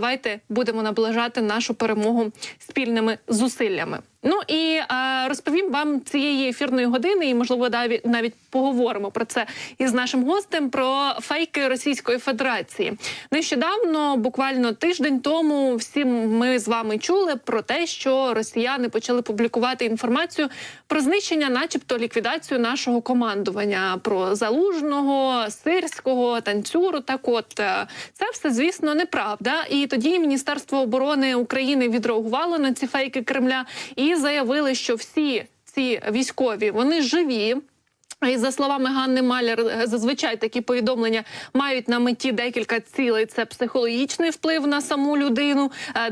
Давайте будемо наближати нашу перемогу спільними зусиллями. Ну і е, розповім вам цієї ефірної години, і можливо навіть навіть поговоримо про це із нашим гостем про фейки Російської Федерації. Нещодавно, буквально тиждень тому, всі ми з вами чули про те, що росіяни почали публікувати інформацію про знищення, начебто, ліквідацію нашого командування, про залужного, сирського, танцюру. Так, от е, це все, звісно, неправда. І тоді Міністерство оборони України відреагувало на ці фейки Кремля і заявили, що всі ці військові вони живі. І за словами Ганни Маляр, зазвичай такі повідомлення мають на меті декілька цілей: це психологічний вплив на саму людину, е,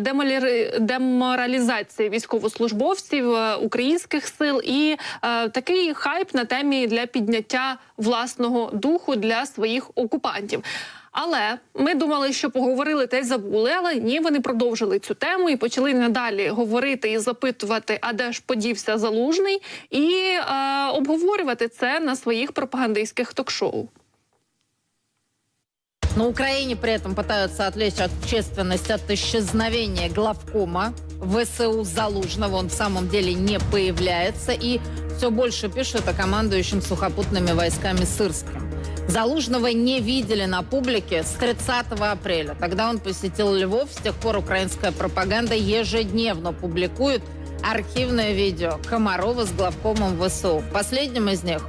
деморалізація військовослужбовців е, українських сил і е, такий хайп на темі для підняття власного духу для своїх окупантів. Але ми думали, що поговорили та й забули. Але ні, вони продовжили цю тему і почали надалі говорити і запитувати, а де ж подівся залужний, і е, обговорювати це на своїх пропагандистських ток-шоу. На Украине при этом пытаются отвлечь общественность от исчезновения главкома ВСУ Залужного. Он в самом деле не появляется. И все больше пишут о командующем сухопутными войсками Сырском. Залужного не видели на публике с 30 апреля. Тогда он посетил Львов. С тех пор украинская пропаганда ежедневно публикует архивное видео Комарова с главкомом ВСУ. В последнем из них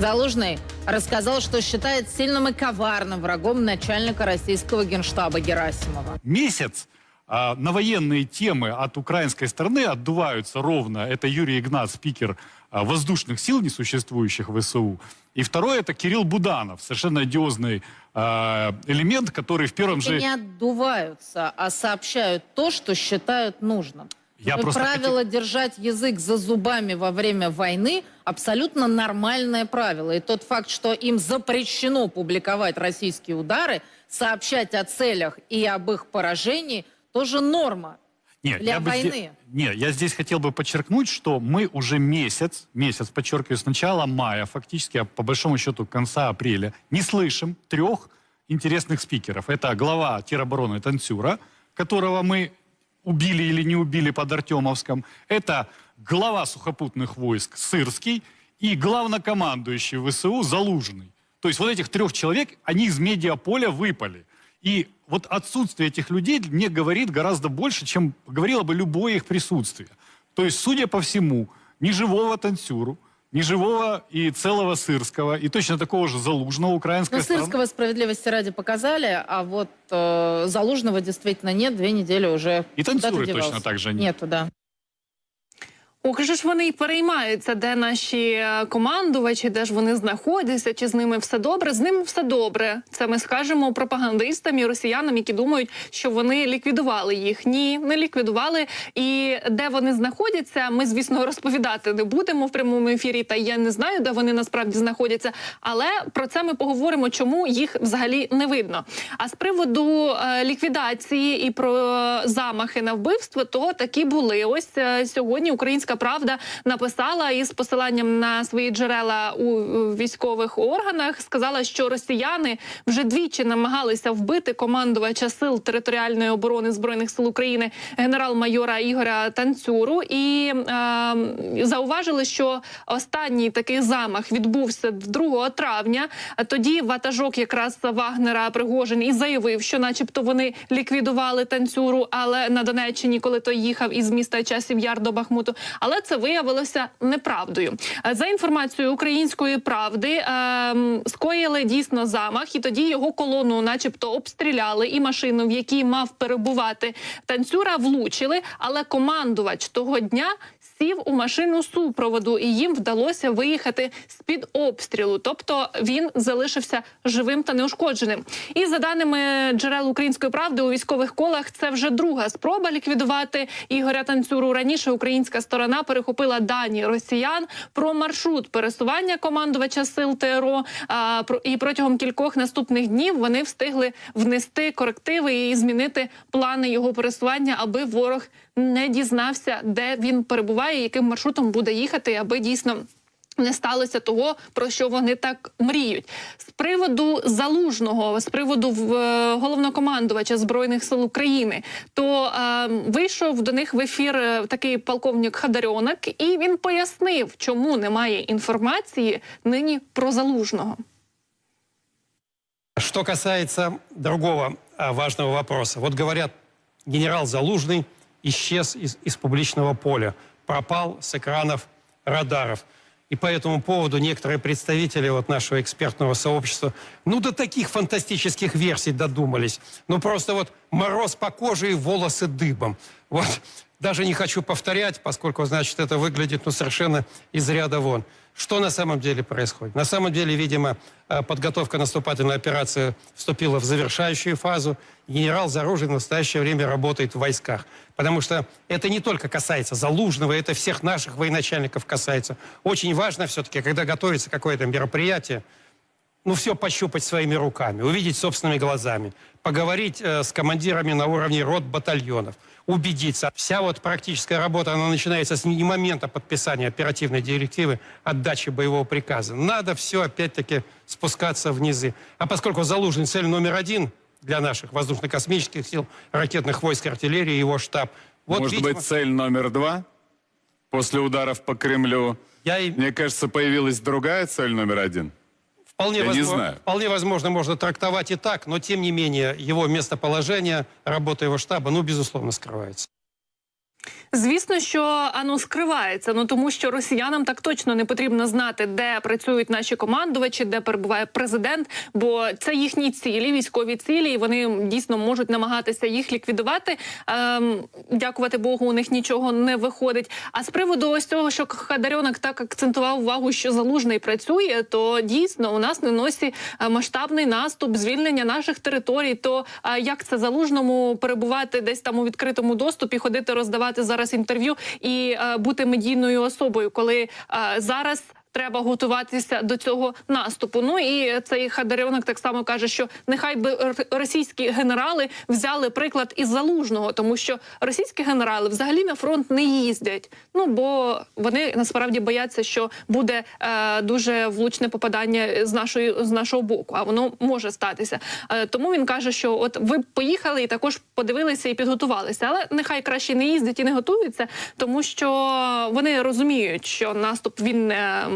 Залужный рассказал, что считает сильным и коварным врагом начальника российского генштаба Герасимова. месяц а, на военные темы от украинской стороны отдуваются ровно. Это Юрий Игнат, спикер а, воздушных сил, несуществующих в ВСУ. И второе, это Кирилл Буданов, совершенно одиозный а, элемент, который в первом же... не отдуваются, а сообщают то, что считают нужным. Я просто правило держать язык за зубами во время войны абсолютно нормальное правило. И тот факт, что им запрещено публиковать российские удары, сообщать о целях и об их поражении, тоже норма. Нет, для я бы войны. Не, я здесь хотел бы подчеркнуть, что мы уже месяц, месяц, подчеркиваю, с начала мая фактически, а по большому счету конца апреля, не слышим трех интересных спикеров. Это глава теробороны Танцюра, которого мы убили или не убили под Артемовском. Это глава сухопутных войск Сырский и главнокомандующий ВСУ Залужный. То есть вот этих трех человек, они из медиаполя выпали. И вот отсутствие этих людей мне говорит гораздо больше, чем говорило бы любое их присутствие. То есть, судя по всему, ни живого танцюру, ни живого и целого Сырского, и точно такого же Залужного украинская Ну, Сырского справедливости ради показали, а вот э, Залужного действительно нет. Две недели уже И танцюры точно так же нет. Нету, да. Ох, же ж вони і переймаються, де наші е, командувачі, де ж вони знаходяться, чи з ними все добре. З ними все добре. Це ми скажемо пропагандистам і росіянам, які думають, що вони ліквідували їх. Ні, не ліквідували. І де вони знаходяться, ми звісно розповідати не будемо в прямому ефірі. Та я не знаю, де вони насправді знаходяться. Але про це ми поговоримо, чому їх взагалі не видно. А з приводу е, ліквідації і про замахи на вбивство, то такі були. Ось е, сьогодні Українська Правда написала із посиланням на свої джерела у військових органах. Сказала, що росіяни вже двічі намагалися вбити командувача сил територіальної оборони збройних сил України генерал-майора Ігоря Танцюру. І е, зауважили, що останній такий замах відбувся 2 травня. Тоді ватажок якраз Вагнера Пригожин і заявив, що, начебто, вони ліквідували танцюру, але на Донеччині, коли той їхав із міста Часів Яр до Бахмуту. Але це виявилося неправдою. Е, За інформацією української правди, ем, скоїли дійсно замах, і тоді його колону, начебто, обстріляли, і машину, в якій мав перебувати танцюра, влучили. Але командувач того дня сів у машину супроводу, і їм вдалося виїхати з під обстрілу. Тобто він залишився живим та неушкодженим. І за даними джерел української правди у військових колах, це вже друга спроба ліквідувати Ігоря Танцюру. Раніше українська сторона перехопила дані росіян про маршрут пересування командувача сил ТРО. А, про- і протягом кількох наступних днів вони встигли внести корективи і змінити плани його пересування, аби ворог не дізнався, де він перебуває, яким маршрутом буде їхати, аби дійсно. Не сталося того, про що вони так мріють. З приводу залужного, з приводу е, головнокомандувача збройних сил України, то е, вийшов до них в ефір е, такий полковник Хадарьонок, і він пояснив, чому немає інформації нині про залужного. Что касается другого важного вопроса. Вот говорят, генерал Залужный исчез из, из публичного поля, пропал с экранов радаров. И по этому поводу некоторые представители вот нашего экспертного сообщества, ну, до таких фантастических версий додумались. Ну, просто вот мороз по коже и волосы дыбом. Вот даже не хочу повторять, поскольку, значит, это выглядит, ну, совершенно из ряда вон. Что на самом деле происходит? На самом деле, видимо, э, подготовка наступательной операции вступила в завершающую фазу. Генерал Заружин в настоящее время работает в войсках. Потому что это не только касается Залужного, это всех наших военачальников касается. Очень важно все-таки, когда готовится какое-то мероприятие, ну, все пощупать своими руками, увидеть собственными глазами, поговорить э, с командирами на уровне рот батальонов, убедиться. Вся вот практическая работа, она начинается с не момента подписания оперативной директивы, отдачи боевого приказа. Надо все, опять-таки, спускаться в низы. А поскольку Залужный цель номер один для наших воздушно-космических сил, ракетных войск, артиллерии, его штаб. Вот, Может видимо, быть, цель номер два? После ударов по Кремлю, я мне кажется, появилась другая цель номер один. Вполне, Я не знаю. вполне возможно, можно трактовать и так, но тем не менее его местоположение, работа его штаба, ну, безусловно, скрывается. Звісно, що ану скривається. Ну тому що росіянам так точно не потрібно знати, де працюють наші командувачі, де перебуває президент, бо це їхні цілі, військові цілі, і вони дійсно можуть намагатися їх ліквідувати. Ем, дякувати Богу, у них нічого не виходить. А з приводу ось цього, що Хадарьонок так акцентував увагу, що залужний працює, то дійсно у нас на носі е, масштабний наступ, звільнення наших територій. То е, як це залужному перебувати десь там у відкритому доступі, ходити роздавати зараз інтерв'ю і е, бути медійною особою, коли е, зараз. Треба готуватися до цього наступу. Ну і цей Хадарьонок так само каже, що нехай би російські генерали взяли приклад із залужного, тому що російські генерали взагалі на фронт не їздять. Ну бо вони насправді бояться, що буде е, дуже влучне попадання з нашої з нашого боку, а воно може статися. Е, тому він каже, що от ви поїхали і також подивилися і підготувалися, але нехай краще не їздять і не готуються, тому що вони розуміють, що наступ він е,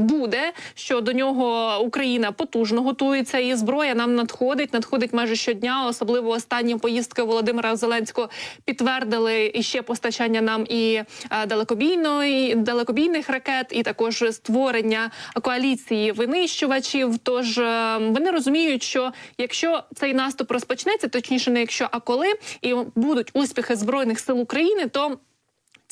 буде, що до нього Україна потужно готується, і зброя нам надходить, надходить майже щодня. Особливо останні поїздки Володимира Зеленського підтвердили іще постачання нам і е, далекобійної далекобійних ракет, і також створення коаліції винищувачів. Тож е, вони розуміють, що якщо цей наступ розпочнеться, точніше, не якщо, а коли і будуть успіхи збройних сил України, то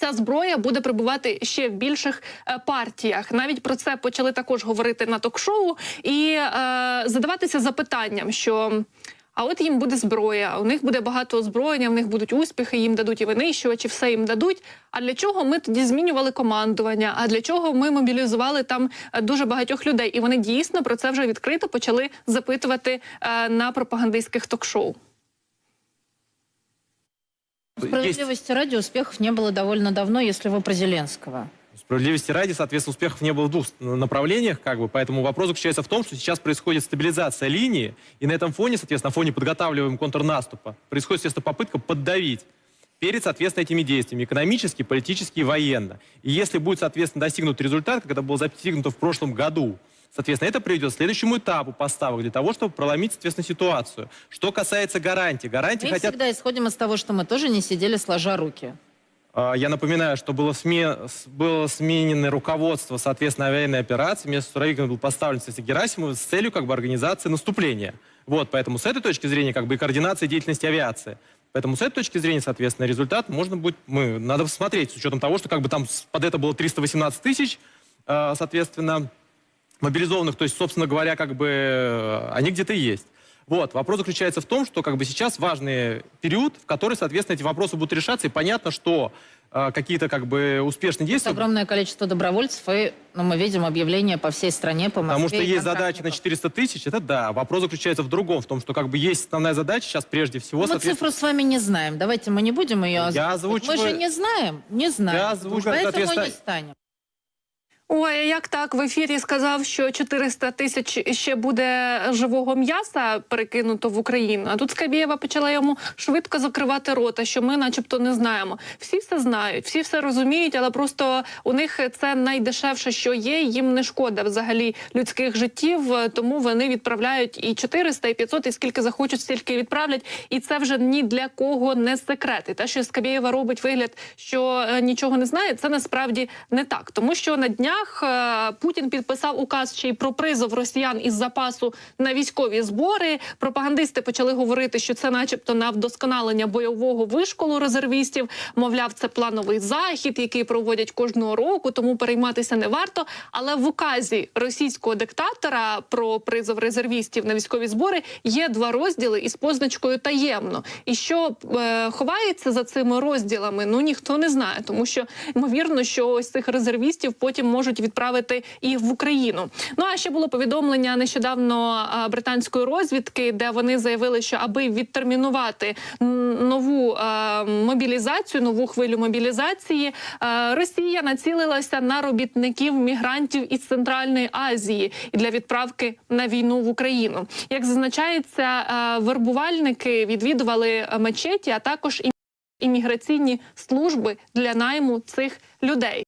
Ця зброя буде прибувати ще в більших е, партіях. Навіть про це почали також говорити на ток-шоу і е, задаватися запитанням, що. А от їм буде зброя, у них буде багато озброєння, в них будуть успіхи, їм дадуть і винищувачі, все їм дадуть. А для чого ми тоді змінювали командування? А для чого ми мобілізували там е, дуже багатьох людей? І вони дійсно про це вже відкрито почали запитувати е, на пропагандистських ток-шоу. Справедливости ради успехов не было довольно давно, если вы про Зеленского. Справедливости ради, соответственно, успехов не было в двух направлениях, как бы, поэтому вопрос заключается в том, что сейчас происходит стабилизация линии, и на этом фоне, соответственно, на фоне подготавливаемого контрнаступа, происходит, естественно, попытка поддавить перед, соответственно, этими действиями, экономически, политически и военно. И если будет, соответственно, достигнут результат, как это было достигнуто в прошлом году, Соответственно, это приведет к следующему этапу поставок для того, чтобы проломить, соответственно, ситуацию. Что касается гарантий. Гарантии Мы хотят... всегда исходим из того, что мы тоже не сидели сложа руки. А, Я напоминаю, что было, сме- было сменено руководство, соответственно, военной операции. Вместо Суровикина был поставлен кстати, Герасимов с целью как бы, организации наступления. Вот, поэтому с этой точки зрения как бы и координации деятельности авиации. Поэтому с этой точки зрения, соответственно, результат можно будет, мы, надо посмотреть, с учетом того, что как бы там под это было 318 тысяч, э, соответственно, мобилизованных, то есть, собственно говоря, как бы э, они где-то есть. Вот, вопрос заключается в том, что как бы сейчас важный период, в который, соответственно, эти вопросы будут решаться, и понятно, что э, какие-то как бы успешные действия, огромное количество добровольцев, и ну, мы видим объявления по всей стране, по Москве. потому что есть задачи на контрактников. 400 тысяч, это да. Вопрос заключается в другом, в том, что как бы есть основная задача сейчас прежде всего, Мы соответственно, цифру с вами не знаем. Давайте мы не будем ее Я озвучивать. Мы озвучиваю- же не знаем, не знаем. Я озвучиваю, Поэтому соответственно, не станем. Ой, як так в ефірі сказав, що 400 тисяч ще буде живого м'яса перекинуто в Україну. А тут Скабєєва почала йому швидко закривати рота, що ми, начебто, не знаємо. Всі все знають, всі все розуміють, але просто у них це найдешевше, що є. Їм не шкода взагалі людських життів, тому вони відправляють і 400, і 500, і скільки захочуть, стільки відправлять. І це вже ні для кого не секрет. І те, що Скабєєва робить вигляд, що е, нічого не знає, це насправді не так, тому що на днях е, Путін підписав указ ще й про призов росіян із запасу на військові збори. Пропагандисти почали говорити, що це, начебто, на вдосконалення бойового вишколу резервістів. Мовляв, це плановий захід, який проводять кожного року, тому перейматися не варто. Але в указі російського диктатора про призов резервістів на військові збори є два розділи із позначкою таємно. І що е, ховається за цими розділами, ну ніхто не знає, тому що ймовірно, що ось цих резервістів потім можуть відправити і в Україну. Ну а ще було повідомлення нещодавно британської розвідки, де вони заявили, що аби відтермінувати нову мобілізацію, нову хвилю мобілізації, Росія націлилася на робітників мігрантів із Центральної Азії для відправки на війну в Україну. Як зазначається, вербувальники відвідували мечеті, а також і імміграційні служби для найму цих людей.